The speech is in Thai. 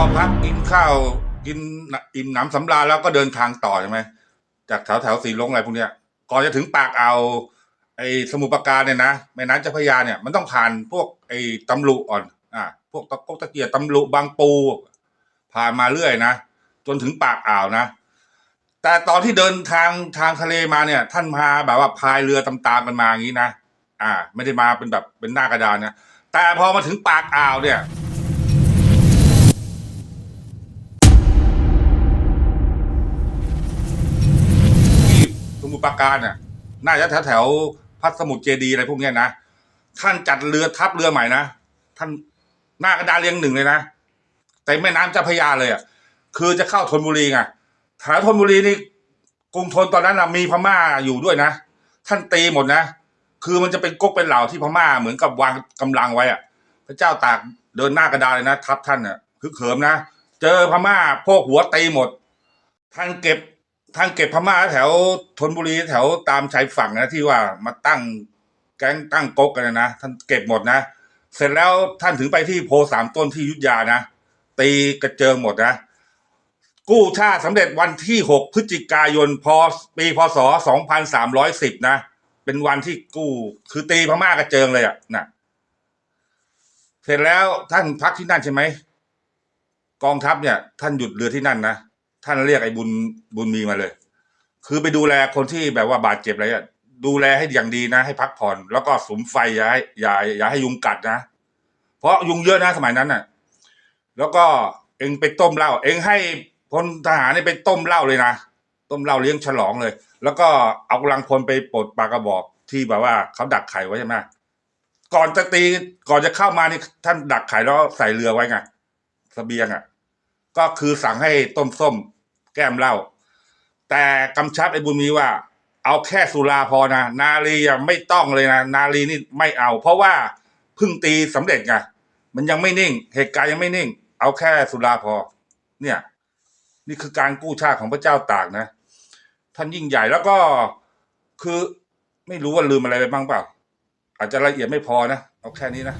อพักกินข้าวกินอิ่มหนำสำราญแล้วก็เดินทางต่อใช่ไหมจากแถวแถวสีลงอะไรพวกเนี้ยก่อนจะถึงปากอ่าวไอ้สมุทรปราการเนี่ยนะแม่น้ำเจ้าพระยาเนี่ยมันต้องผ่านพวกไอ้ตำลุอ่อนอ่าพวกตะกกตะเกียบตำลุบางปู ผ่านมาเรื่อยนะจนถึงปากอ่าวนะ แต่ตอนที่เดินทางทางทะเลมาเนี่ย ท่านมาแบบว่าพายเรือตามๆกันมาอย่างนี้นะอ่า ไม่ได้มาเป็นแบบเป็นหน้ากระดานนะแต่พอมาถึงปากอ่าวเนี่ย ปราการน่ะน่าจะแถวแถวพัสมุทรเจดีอะไรพวกเนี้ยนะท่านจัดเรือทัพเรือใหม่นะท่านหน้ากระดานเรียงหนึ่งเลยนะแต่แม่น้ำเจ้าพระยาเลยอะคือจะเข้าธนบุรีไงแถวธนบุรีนี่กรุงธนตอนนั้นนะมีพม่าอยู่ด้วยนะท่านตีหมดนะคือมันจะเป็นก๊กเป็นเหล่าที่พม่าเหมือนกับวางกำลังไว้อะพระเจ้าตากเดินหน้ากระดานเลยนะทัพท่านน่ะคือเขิมนะเจอพม่าพวกหัวตีหมด ท่านเก็บ ท่านเก็บพม่าแถวธนบุรีแถวตามชายฝั่งนะที่ว่ามาตั้งแก๊งตั้งก๊กกันนะนะท่านเก็บหมดนะ เสร็จแล้วท่านถึงไปที่โพสามต้นที่ยุทธยานะตีกระเจิงหมดนะ กู้ชาติสำเร็จวันที่ 6 พฤศจิกายนพปีพศ 2310 นะ เป็นวันที่กู้คือตีพม่ากระเจิงเลยอะนะเสร็จแล้วท่านพักที่นั่นใช่ไหมกองทัพเนี่ย ท่านหยุดเรือที่นั่นนะ ท่านเรียกไอ้บุญบุญมีมาเลย คือไปดูแลคนที่แบบว่าบาดเจ็บอะไรอะดูแลให้อย่างดีนะ ให้พักผ่อน แล้วก็สุมไฟอย่าให้อย่าอย่าให้ยุงกัดนะ เพราะยุงเยอะนะสมัยนั้นน่ะ แล้วก็เองไปต้มเหล้าเองให้พลทหารนี่ไปต้มเหล้าเลยนะต้มเหล้าเลี้ยงฉลองเลย แล้วก็เอากำลังพลไปปลดปลากระบอกที่แบบว่าเขาดักไข่ไว้ใช่ไหมก่อนจะตีก่อนจะเข้ามานี่ท่านดักไข่แล้วใส่เรือไว้ไงสเสบียงอะ ก็คือสั่งให้ต้มส้ม แก้มเหล้าแต่กำชับไอ้บุญมีว่า เอาแค่สุราพอนะ นาลีอะไม่ต้องเลยนะ นาลีนี่ไม่เอา เพราะว่าเพิ่งตีสำเร็จไงมันยังไม่นิ่ง เหตุการณ์ยังไม่นิ่ง เอาแค่สุราพอ เนี่ย นี่คือการกู้ชาติของพระเจ้าตากนะ ท่านยิ่งใหญ่แล้วก็คือไม่รู้ว่าลืมอะไรไปบ้างเปล่า อาจจะละเอียดไม่พอนะ เอาแค่นี้นะ